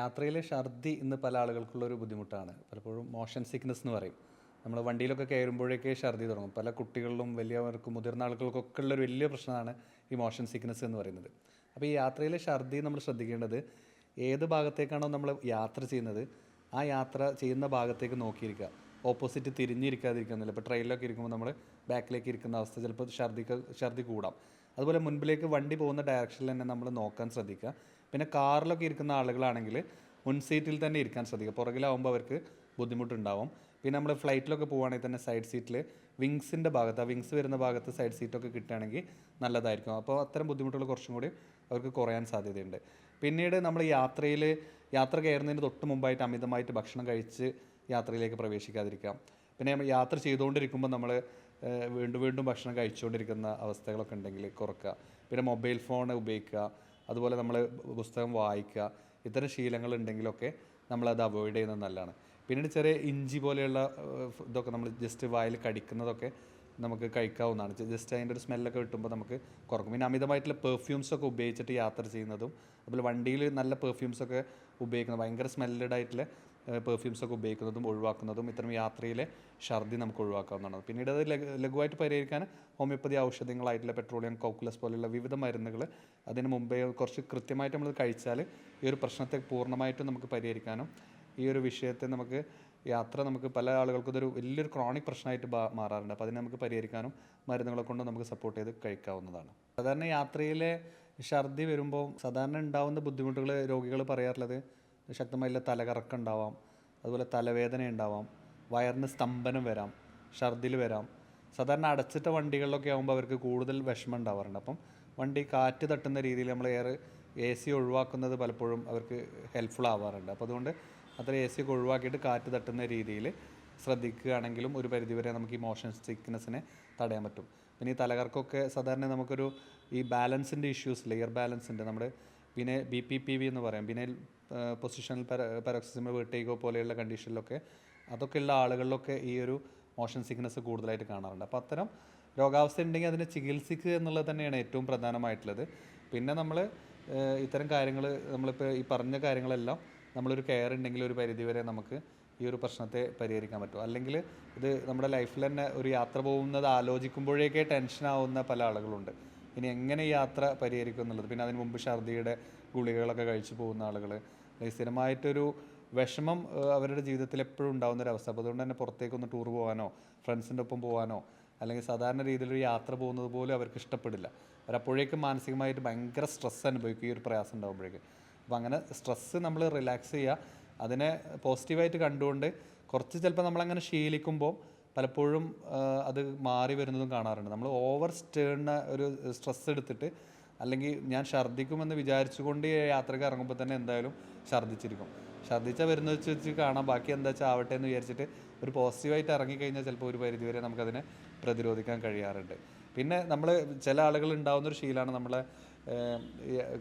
യാത്രയിലെ ഛർദി ഇന്ന് പല ആളുകൾക്കുള്ള ഒരു ബുദ്ധിമുട്ടാണ്. പലപ്പോഴും മോഷൻ സിക്നസ് എന്ന് പറയും. നമ്മൾ വണ്ടിയിലൊക്കെ കയറുമ്പോഴേക്കെ ഛർദി തുടങ്ങും. പല കുട്ടികളിലും വലിയവർക്കും മുതിർന്ന ആളുകൾക്കൊക്കെ ഉള്ള ഒരു വലിയ പ്രശ്നമാണ് ഈ മോഷൻ സിക്നസ് എന്ന് പറയുന്നത്. അപ്പോൾ ഈ യാത്രയിലെ ഛർദി നമ്മൾ ശ്രദ്ധിക്കേണ്ടത് ഏത് ഭാഗത്തേക്കാണോ നമ്മൾ യാത്ര ചെയ്യുന്നത് ആ യാത്ര ചെയ്യുന്ന ഭാഗത്തേക്ക് നോക്കിയിരിക്കുക. ഓപ്പോസിറ്റ് തിരിഞ്ഞിരിക്കാതിരിക്കുന്നില്ല ഇപ്പോൾ ട്രെയിനിലൊക്കെ ഇരിക്കുമ്പോൾ നമ്മൾ ബാക്കിലേക്ക് ഇരിക്കുന്ന അവസ്ഥ ചിലപ്പോൾ ഛർദിക്ക് ഛർദി കൂടാം. അതുപോലെ മുൻപിലേക്ക് വണ്ടി പോകുന്ന ഡയറക്ഷനിൽ തന്നെ നമ്മൾ നോക്കാൻ ശ്രദ്ധിക്കുക. പിന്നെ കാറിലൊക്കെ ഇരിക്കുന്ന ആളുകളാണെങ്കിൽ മുൻ സീറ്റിൽ തന്നെ ഇരിക്കാൻ ശ്രദ്ധിക്കുക. പുറകിലാവുമ്പോൾ അവർക്ക് ബുദ്ധിമുട്ടുണ്ടാവും. പിന്നെ നമ്മൾ ഫ്ലൈറ്റിലൊക്കെ പോവുകയാണെങ്കിൽ തന്നെ സൈഡ് സീറ്റിൽ വിങ്സിന്റെ ഭാഗത്ത് ആ വിങ്സ് വരുന്ന ഭാഗത്ത് സൈഡ് സീറ്റൊക്കെ കിട്ടുകയാണെങ്കിൽ നല്ലതായിരിക്കും. അപ്പോൾ അത്തരം ബുദ്ധിമുട്ടുകൾ കുറച്ചും കൂടി അവർക്ക് കുറയാൻ സാധ്യതയുണ്ട്. പിന്നീട് നമ്മൾ യാത്രയിൽ യാത്ര കയറുന്നതിന് തൊട്ട് മുമ്പായിട്ട് അമിതമായിട്ട് ഭക്ഷണം കഴിച്ച് യാത്രയിലേക്ക് പ്രവേശിക്കാതിരിക്കാം. പിന്നെ യാത്ര ചെയ്തുകൊണ്ടിരിക്കുമ്പോൾ നമ്മൾ വീണ്ടും വീണ്ടും ഭക്ഷണം കഴിച്ചുകൊണ്ടിരിക്കുന്ന അവസ്ഥകളൊക്കെ ഉണ്ടെങ്കിൽ കുറക്കുക. പിന്നെ മൊബൈൽ ഫോൺ ഉപയോഗിക്കുക. അതുപോലെ നമ്മൾ പുസ്തകം വായിക്കുക ഇത്തരം ശീലങ്ങൾ ഉണ്ടെങ്കിലൊക്കെ നമ്മളത് അവോയ്ഡ് ചെയ്യുന്നത് നല്ലതാണ്. പിന്നീട് ചെറിയ ഇഞ്ചി പോലെയുള്ള ഇതൊക്കെ നമ്മൾ ജസ്റ്റ് വായിൽ കടിക്കുന്നതൊക്കെ നമുക്ക് കഴിക്കാവുന്നതാണ്. ജസ്റ്റ് അതിന്റെ ഒരു സ്മെല്ലൊക്കെ കിട്ടുമ്പോൾ നമുക്ക് കുറക്കും. പിന്നെ അമിതമായിട്ടുള്ള പെർഫ്യൂംസൊക്കെ ഉപയോഗിച്ചിട്ട് യാത്ര ചെയ്യുന്നതും അതുപോലെ വണ്ടിയിൽ നല്ല പെർഫ്യൂംസൊക്കെ ഉപയോഗിക്കുന്നത് ഭയങ്കര സ്മെല്ലഡ് ആയിട്ടുള്ള പെർഫ്യൂംസ് ഒക്കെ ഉപയോഗിക്കുന്നതും ഒഴിവാക്കുന്നതും ഇത്തരം യാത്രയിലെ ഛർദി നമുക്ക് ഒഴിവാക്കാവുന്നതാണ്. പിന്നീട് അത് ലഘു ലഘുവായിട്ട് പരിഹരിക്കാൻ ഹോമിയോപ്പതി ഔഷധങ്ങളായിട്ടുള്ള പെട്രോളിയം കോക്കുലസ് പോലെയുള്ള വിവിധ മരുന്നുകൾ അതിന് മുമ്പേ കുറച്ച് കൃത്യമായിട്ട് നമ്മൾ കഴിച്ചാൽ ഈ ഒരു പ്രശ്നത്തെ പൂർണമായിട്ടും നമുക്ക് പരിഹരിക്കാനും ഈ ഒരു വിഷയത്തെ നമുക്ക് യാത്ര നമുക്ക് പല ആളുകൾക്കും ഇതൊരു വലിയൊരു ക്രോണിക് പ്രശ്നമായിട്ട് മാറാറുണ്ട്. അപ്പോൾ അതിനെ നമുക്ക് പരിഹരിക്കാനും മരുന്നുകളെ കൊണ്ട് നമുക്ക് സപ്പോർട്ട് ചെയ്ത് കഴിക്കാവുന്നതാണ്. സാധാരണ യാത്രയിലെ ഛർദി വരുമ്പോൾ സാധാരണ ഉണ്ടാവുന്ന ബുദ്ധിമുട്ടുകൾ രോഗികൾ പറയാറുള്ളത് ശക്തമായിട്ടുള്ള തലകറക്കം ഉണ്ടാവാം അതുപോലെ തലവേദന ഉണ്ടാവാം വയറിന് സ്തംഭനം വരാം. ഛർദിൽ വരാം. സാധാരണ അടച്ചിട്ട വണ്ടികളിലൊക്കെ ആകുമ്പോൾ അവർക്ക് കൂടുതൽ വിഷമം ഉണ്ടാവാറുണ്ട്. അപ്പം വണ്ടി കാറ്റ് തട്ടുന്ന രീതിയിൽ നമ്മൾ എയർ എ സി ഒഴിവാക്കുന്നത് പലപ്പോഴും അവർക്ക് ഹെൽപ്ഫുൾ ആവാറുണ്ട്. അപ്പോൾ അതുകൊണ്ട് അത്ര എ സി ഒക്കെ ഒഴിവാക്കിയിട്ട് കാറ്റ് തട്ടുന്ന രീതിയിൽ ശ്രദ്ധിക്കുകയാണെങ്കിലും ഒരു പരിധിവരെ നമുക്ക് ഈ മോഷൻ സിക്നെസ്സിനെ തടയാൻ പറ്റും. പിന്നെ ഈ തലകർക്കൊക്കെ സാധാരണ നമുക്കൊരു ഈ ബാലൻസിന്റെ ഇഷ്യൂസ് ഇയർ ബാലൻസിന്റെ നമ്മുടെ പിന്നെ ബി പി പി വി എന്ന് പറയാം. പിന്നെ പൊസിഷണൽ പെരോക്സിമ വീട്ടേക്കോ പോലെയുള്ള കണ്ടീഷനിലൊക്കെ അതൊക്കെ ഉള്ള ആളുകളിലൊക്കെ ഈ ഒരു മോഷൻ സിക്നസ് കൂടുതലായിട്ട് കാണാറുണ്ട്. അപ്പോൾ അത്തരം രോഗാവസ്ഥ ഉണ്ടെങ്കിൽ അതിനെ ചികിത്സിക്കുക എന്നുള്ളത് തന്നെയാണ് ഏറ്റവും പ്രധാനമായിട്ടുള്ളത്. പിന്നെ നമ്മൾ ഇത്തരം കാര്യങ്ങൾ നമ്മളിപ്പോൾ ഈ പറഞ്ഞ കാര്യങ്ങളെല്ലാം നമ്മളൊരു കെയർ ഉണ്ടെങ്കിൽ ഒരു പരിധിവരെ നമുക്ക് ഈ ഒരു പ്രശ്നത്തെ പരിഹരിക്കാൻ പറ്റും. അല്ലെങ്കിൽ ഇത് നമ്മുടെ ലൈഫിൽ തന്നെ ഒരു യാത്ര പോകുന്നത് ആലോചിക്കുമ്പോഴേക്കേ ടെൻഷനാവുന്ന പല ആളുകളുണ്ട്. ഇനി എങ്ങനെ യാത്ര പരിഹരിക്കും എന്നുള്ളത്. പിന്നെ അതിന് മുമ്പ് ഛർദിയുടെ ഗുളികകളൊക്കെ കഴിച്ചു പോകുന്ന ആളുകൾ സ്ഥിരമായിട്ടൊരു വിഷമം അവരുടെ ജീവിതത്തിൽ എപ്പോഴും ഉണ്ടാകുന്ന ഒരു അവസ്ഥ. അപ്പോൾ അതുകൊണ്ട് തന്നെ പുറത്തേക്കൊന്ന് ടൂർ പോകാനോ ഫ്രണ്ട്സിന്റെ ഒപ്പം പോകാനോ അല്ലെങ്കിൽ സാധാരണ രീതിയിലൊരു യാത്ര പോകുന്നത് പോലും അവർക്ക് ഇഷ്ടപ്പെടില്ല. അവരപ്പോഴേക്കും മാനസികമായിട്ട് ഭയങ്കര സ്ട്രെസ് അനുഭവിക്കും. ഈ ഒരു പ്രയാസം ഉണ്ടാകുമ്പോഴേക്ക് അപ്പോൾ അങ്ങനെ സ്ട്രെസ്സ് നമ്മൾ റിലാക്സ് ചെയ്യുക. അതിനെ പോസിറ്റീവായിട്ട് കണ്ടുകൊണ്ട് കുറച്ച് ചിലപ്പോൾ നമ്മളങ്ങനെ ശീലിക്കുമ്പോൾ പലപ്പോഴും അത് മാറി വരുന്നതും കാണാറുണ്ട്. നമ്മൾ ഓവർ സ്റ്റേണ ഒരു സ്ട്രെസ് എടുത്തിട്ട് അല്ലെങ്കിൽ ഞാൻ ഛർദ്ദിക്കുമെന്ന് വിചാരിച്ചുകൊണ്ട് യാത്രയ്ക്ക് ഇറങ്ങുമ്പോൾ തന്നെ എന്തായാലും ഛർദ്ദിച്ചിരിക്കും. ഛർദ്ദിച്ചാൽ വരുന്ന വെച്ച് വെച്ച് കാണാം. ബാക്കി എന്താ വെച്ചാൽ ആവട്ടെ എന്ന് വിചാരിച്ചിട്ട് ഒരു പോസിറ്റീവായിട്ട് ഇറങ്ങിക്കഴിഞ്ഞാൽ ചിലപ്പോൾ ഒരു പരിധിവരെ നമുക്കതിനെ പ്രതിരോധിക്കാൻ കഴിയാറുണ്ട്. പിന്നെ നമ്മൾ ചില ആളുകൾ ഉണ്ടാകുന്നൊരു ശീലമാണ് നമ്മളെ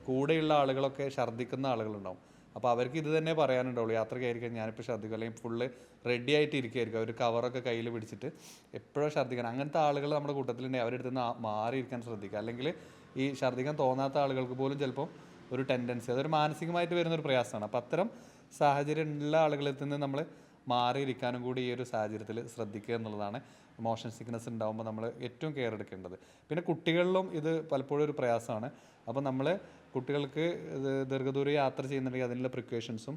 കൂടെയുള്ള ആളുകളൊക്കെ ഛർദ്ദിക്കുന്ന ആളുകളുണ്ടാവും. അപ്പോൾ അവർക്ക് ഇത് തന്നെ പറയാനുണ്ടാവുള്ളൂ. യാത്രയ്ക്കായിരിക്കും ഞാനിപ്പോൾ ഛർദ്ദിക്കും. അല്ലെങ്കിൽ ഫുള്ള് റെഡി ആയിട്ട് ഇരിക്കുകയായിരിക്കും ഒരു കവറൊക്കെ കയ്യിൽ പിടിച്ചിട്ട് എപ്പോഴും ഛർദ്ദിക്കണം? അങ്ങനത്തെ ആളുകൾ നമ്മുടെ കൂട്ടത്തിലുണ്ടെങ്കിൽ അവരുടെ അടുത്ത് നിന്ന് മാറിയിരിക്കാൻ ശ്രദ്ധിക്കുക. അല്ലെങ്കിൽ ഈ ഛർദ്ദിക്കാൻ തോന്നാത്ത ആളുകൾക്ക് പോലും ചിലപ്പോൾ ഒരു ടെൻഡൻസി അതൊരു മാനസികമായിട്ട് വരുന്ന ഒരു പ്രയാസമാണ്. അപ്പോൾ അത്തരം സാഹചര്യം ഉള്ള ആളുകളിൽ നിന്ന് നമ്മൾ മാറിയിരിക്കാനും കൂടി ഈ ഒരു സാഹചര്യത്തിൽ ശ്രദ്ധിക്കുക എന്നുള്ളതാണ്. മോഷൻ സിക്നസ് ഉണ്ടാകുമ്പോൾ നമ്മൾ ഏറ്റവും കെയർ എടുക്കേണ്ടത്. പിന്നെ കുട്ടികളിലും ഇത് പലപ്പോഴും ഒരു പ്രയാസമാണ്. അപ്പോൾ നമ്മൾ കുട്ടികൾക്ക് ദീർഘദൂര യാത്ര ചെയ്യുന്നുണ്ടെങ്കിൽ അതിനുള്ള പ്രിക്കോഷൻസും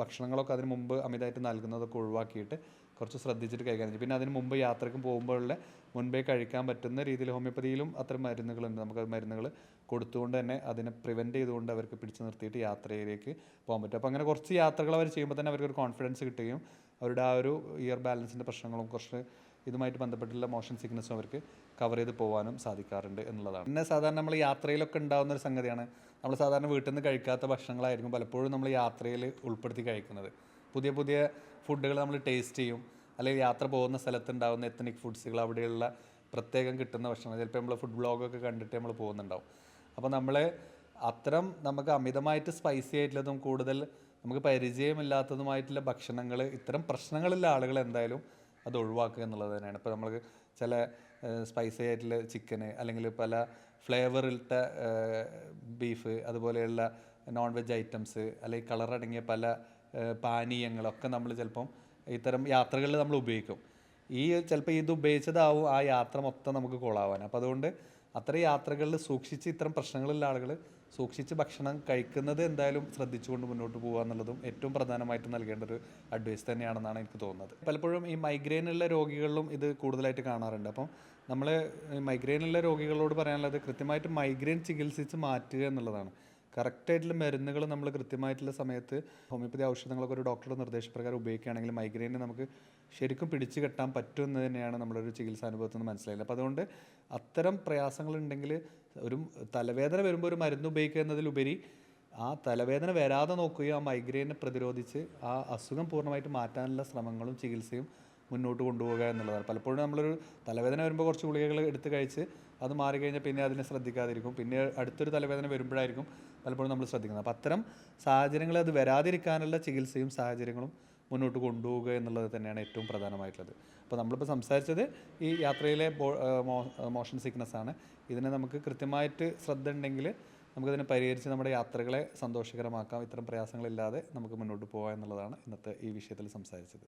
ഭക്ഷണങ്ങളൊക്കെ അതിന് മുമ്പ് അമിതമായിട്ട് നൽകുന്നതൊക്കെ ഒഴിവാക്കിയിട്ട് കുറച്ച് ശ്രദ്ധിച്ചിട്ട് പറ്റും. പിന്നെ അതിന് മുമ്പ് യാത്രയ്ക്ക് പോകുമ്പോഴുള്ള മുൻപേ കഴിക്കാൻ പറ്റുന്ന രീതിയിൽ ഹോമിയോപ്പതിയിലും അത്തരം മരുന്നുകളുണ്ട്. നമുക്ക് മരുന്നുകൾ കൊടുത്തുകൊണ്ട് തന്നെ അതിനെ പ്രിവെന്റ് ചെയ്തുകൊണ്ട് അവർക്ക് പിടിച്ചു നിർത്തിയിട്ട് യാത്രയിലേക്ക് പോകാൻ പറ്റും. അപ്പോൾ അങ്ങനെ കുറച്ച് യാത്രകൾ അവർ ചെയ്യുമ്പോൾ തന്നെ അവർക്കൊരു കോൺഫിഡൻസ് കിട്ടുകയും അവരുടെ ആ ഒരു ഇയർ ബാലൻസിന്റെ പ്രശ്നങ്ങളും കുറച്ച് ഇതുമായിട്ട് ബന്ധപ്പെട്ടുള്ള മോഷൻ സിക്നസ്സും അവർക്ക് കവർ ചെയ്ത് പോകാനും സാധിക്കാറുണ്ട് എന്നുള്ളതാണ്. പിന്നെ സാധാരണ നമ്മൾ യാത്രയിലൊക്കെ ഉണ്ടാകുന്ന ഒരു സംഗതിയാണ്. നമ്മൾ സാധാരണ വീട്ടിൽ നിന്ന് കഴിക്കാത്ത ഭക്ഷണങ്ങളായിരിക്കും പലപ്പോഴും നമ്മൾ യാത്രയിൽ ഉൾപ്പെടുത്തി കഴിക്കുന്നത്. പുതിയ പുതിയ ഫുഡുകൾ നമ്മൾ ടേസ്റ്റ് ചെയ്യും. അല്ലെങ്കിൽ യാത്ര പോകുന്ന സ്ഥലത്തുണ്ടാകുന്ന എത്തനിക് ഫുഡ്സുകൾ അവിടെയുള്ള പ്രത്യേകം കിട്ടുന്ന ഭക്ഷണം ചിലപ്പോൾ നമ്മൾ ഫുഡ് ബ്ലോഗൊക്കെ കണ്ടിട്ട് നമ്മൾ പോകുന്നുണ്ടാവും. അപ്പോൾ നമ്മൾ അത്തരം നമുക്ക് അമിതമായിട്ട് സ്പൈസി ആയിട്ടുള്ളതും കൂടുതൽ നമുക്ക് പരിചയമില്ലാത്തതുമായിട്ടുള്ള ഭക്ഷണങ്ങൾ ഇത്തരം പ്രശ്നങ്ങളുള്ള ആളുകൾ എന്തായാലും അത് ഒഴിവാക്കുക എന്നുള്ളത് തന്നെയാണ്. ഇപ്പോൾ നമ്മൾ ചില സ്പൈസി ആയിട്ടുള്ള ചിക്കന് അല്ലെങ്കിൽ പല ഫ്ലേവറിട്ട ബീഫ് അതുപോലെയുള്ള നോൺ വെജ് ഐറ്റംസ് അല്ലെങ്കിൽ കളറടങ്ങിയ പല പാനീയങ്ങളൊക്കെ നമ്മൾ ചിലപ്പം ഇത്തരം യാത്രകളിൽ നമ്മൾ ഉപയോഗിക്കും. ഈ ചിലപ്പോൾ ഇത് ഉപയോഗിച്ചതാവും ആ യാത്ര മൊത്തം നമുക്ക് കൊളാവാൻ. അപ്പോൾ അതുകൊണ്ട് അത്തരം യാത്രകളിൽ സൂക്ഷിച്ച് ഇത്തരം പ്രശ്നങ്ങളുള്ള ആളുകൾ സൂക്ഷിച്ച് ഭക്ഷണം കഴിക്കുന്നത് എന്തായാലും ശ്രദ്ധിച്ചുകൊണ്ട് മുന്നോട്ട് പോകുക എന്നുള്ളതും ഏറ്റവും പ്രധാനമായിട്ട് നൽകേണ്ട ഒരു അഡ്വൈസ് തന്നെയാണെന്നാണ് എനിക്ക് തോന്നുന്നത്. പലപ്പോഴും ഈ മൈഗ്രെയിനുള്ള രോഗികളിലും ഇത് കൂടുതലായിട്ട് കാണാറുണ്ട്. അപ്പം നമ്മൾ മൈഗ്രെയിനുള്ള രോഗികളോട് പറയാനുള്ളത് കൃത്യമായിട്ട് മൈഗ്രെയിൻ ചികിത്സിച്ച് മാറ്റുക എന്നുള്ളതാണ്. കറക്റ്റായിട്ടുള്ള മരുന്നുകൾ നമ്മൾ കൃത്യമായിട്ടുള്ള സമയത്ത് ഹോമിയോപ്പതി ഔഷധങ്ങളൊക്കെ ഒരു ഡോക്ടറുടെ നിർദ്ദേശപ്രകാരം ഉപയോഗിക്കുകയാണെങ്കിൽ മൈഗ്രെയിനെ നമുക്ക് ശരിക്കും പിടിച്ചു കെട്ടാൻ പറ്റും എന്ന് തന്നെയാണ് നമ്മളൊരു ചികിത്സാനുഭവത്തിൽ നിന്ന് മനസ്സിലായത്. അപ്പോൾ അതുകൊണ്ട് അത്തരം പ്രയാസങ്ങളുണ്ടെങ്കിൽ ഒരു തലവേദന വരുമ്പോൾ ഒരു മരുന്ന് ഉപയോഗിക്കുക എന്നതിലുപരി ആ തലവേദന വരാതെ നോക്കുകയും ആ മൈഗ്രെയിനെ പ്രതിരോധിച്ച് ആ അസുഖം പൂർണമായിട്ട് മാറ്റാനുള്ള ശ്രമങ്ങളും ചികിത്സയും മുന്നോട്ട് കൊണ്ടുപോകുക എന്നുള്ളതാണ്. പലപ്പോഴും നമ്മളൊരു തലവേദന വരുമ്പോൾ കുറച്ച് ഗുളികകൾ എടുത്ത് കഴിച്ച് അത് മാറിക്കഴിഞ്ഞാൽ പിന്നെ അതിനെ ശ്രദ്ധിക്കാതിരിക്കും. പിന്നെ അടുത്തൊരു തലവേദന വരുമ്പോഴായിരിക്കും പലപ്പോഴും നമ്മൾ ശ്രദ്ധിക്കുന്നത്. അപ്പോൾ അത്തരം സാഹചര്യങ്ങൾ അത് വരാതിരിക്കാനുള്ള ചികിത്സയും സാഹചര്യങ്ങളും മുന്നോട്ട് കൊണ്ടുപോവുക എന്നുള്ളത് തന്നെയാണ് ഏറ്റവും പ്രധാനമായിട്ടുള്ളത്. അപ്പോൾ നമ്മളിപ്പോൾ സംസാരിച്ചത് ഈ യാത്രയിലെ മോഷൻ സിക്നസ് ആണ്. ഇതിനെ നമുക്ക് കൃത്യമായിട്ട് ശ്രദ്ധ ഉണ്ടെങ്കിൽ നമുക്കതിനെ പരിഹരിച്ച് നമ്മുടെ യാത്രകളെ സന്തോഷകരമാക്കാം. ഇത്തരം പ്രയാസങ്ങളില്ലാതെ നമുക്ക് മുന്നോട്ട് പോകാം എന്നുള്ളതാണ് ഇന്നത്തെ ഈ വിഷയത്തിൽ സംസാരിച്ചത്.